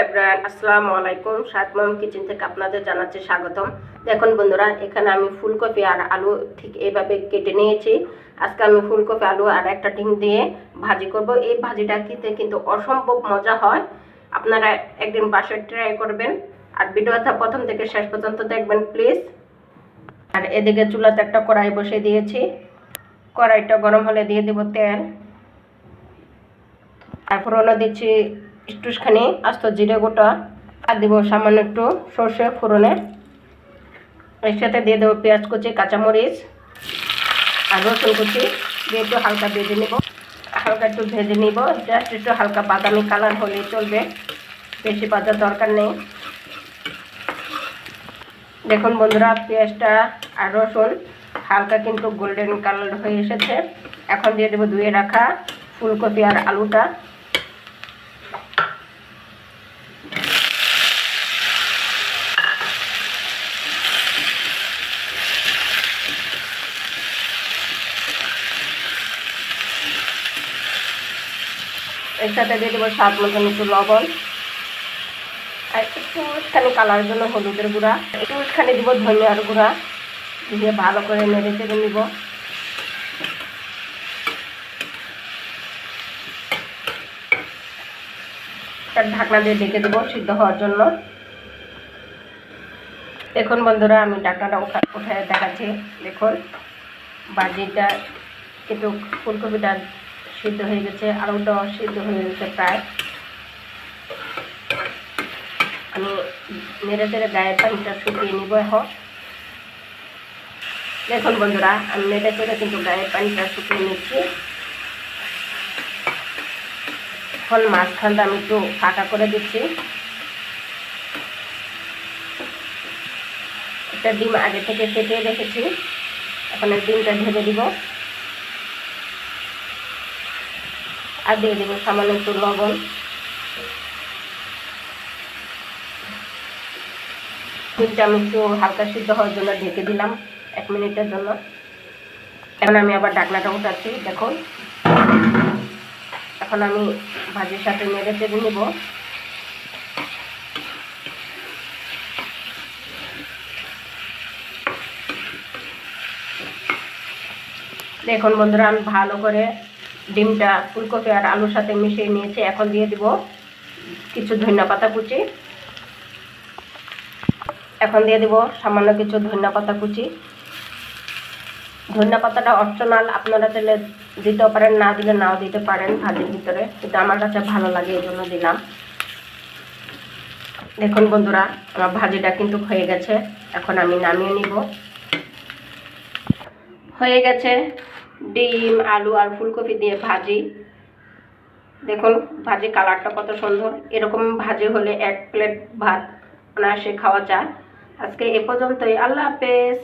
Everyone, আসসালামু আলাইকুম। সাতমাম kitchen থেকে আপনাদের জানাচ্ছি স্বাগতম। দেখুন বন্ধুরা, এখানে আমি ফুলকপি আর আলু ঠিক এইভাবে কেটে নিয়েছি। আজকে আমি ফুলকপি, আলু আর একটা ডিম দিয়ে ভাজি করব। এই ভাজিটা খেতে কিন্তু অসম্ভব মজা হয়। আপনারা একদিন বাসায় ট্রাই করবেন। আর ভিডিওটা প্রথম থেকে শেষ পর্যন্ত দেখবেন, প্লিজ। আর এদিকে চুলাতে একটা কড়াই বসিয়ে দিয়েছি। কড়াইটা গরম হলে দিয়ে দেবো তেল। আর ফোড়নে দিচ্ছি একটুখানি আস্ত জিরে গোটা আর দিব সামান্য একটু সর্ষে ফোড়নে। এর সাথে দিয়ে দেবো পেঁয়াজ কুচি, কাঁচামরিচ আর রসুন কুচি। দিয়ে একটু হালকা ভেজে নিব। হালকা একটু ভেজে নিব। জাস্ট একটু হালকা বাদামি কালার হলেই চলবে। বেশি ভাজার দরকার নেই। দেখুন বন্ধুরা, পেঁয়াজটা আর রসুন হালকা কিন্তু গোল্ডেন কালার হয়ে এসেছে। এখন দিয়ে দেবো ধুয়ে রাখা ফুলকপি আর আলুটা। এর সাথে দিয়ে দেবো স্বাদ মতন একটু লবণ। আর একটুখানি কালার জন্য হলুদের গুঁড়া। একটুখানি দিব ধনিয়ার গুঁড়া। দিয়ে ভালো করে নেড়ে চেড়ে নিব। ঢাকনা দিয়ে ঢেকে দেবো সিদ্ধ হওয়ার জন্য। দেখুন বন্ধুরা, আমি ঢাকনাটা উঠা উঠায় দেখাচ্ছি। দেখুন, বাজিটা কিন্তু ফুলকপিটা সিদ্ধ হয়ে গেছে আলুটাও সিদ্ধ হয়ে গেছে প্রায়। আমি মেরে চেড়ে গায়ের পানিটা শুকিয়ে নিব এখন। দেখুন বন্ধুরা, আমি মেরে চেড়ে কিন্তু গায়ের পানিটা শুকিয়ে নিচ্ছি। এখন মাঝখানটা আমি একটু ফাঁকা করে দিচ্ছি। একটা ডিম আগে থেকে কেটে রেখেছি। এখন ডিমটা ঢেলে দিব। আর দিয়ে দেবো সামান্য একটু লবণ। ডিমটা আমি একটু হালকা সিদ্ধ হওয়ার জন্য ঢেকে দিলাম এক মিনিটের জন্য। এখন আমি আবার ডাকনাটা উঠাচ্ছি দেখুন এখন আমি ভাজির সাথে নেড়ে চেড়ে নেব। দেখুন বন্ধুরা, আমি ভালো করে ডিমটা ফুলকপি আর আলুর সাথে মিশিয়ে নিয়েছি। এখন দিয়ে দিব কিছু ধনিয়া পাতা কুচি। এখন দিয়ে দিব সামান্য কিছু ধনিয়া পাতা কুচি। ধনিয়া পাতাটা অপশনাল আপনারা চাইলে দিতেও পারেন, না দিলে নাও দিতে পারেন ভাজির ভিতরে। কিন্তু আমার কাছে ভালো লাগে, এই জন্য দিলাম। দেখুন বন্ধুরা, আমার ভাজিটা কিন্তু হয়ে গেছে। এখন আমি নামিয়ে নিব। হয়ে গেছে। ডিম, আলু আর ফুলকপি দিয়ে ভাজি। দেখুন, ভাজি কালারটা কত সুন্দর। এরকম ভাজি হলে এক প্লেট ভাত অনায়াসে খাওয়া যায়। আজকে এ পর্যন্তই। আল্লাহ হাফেজ।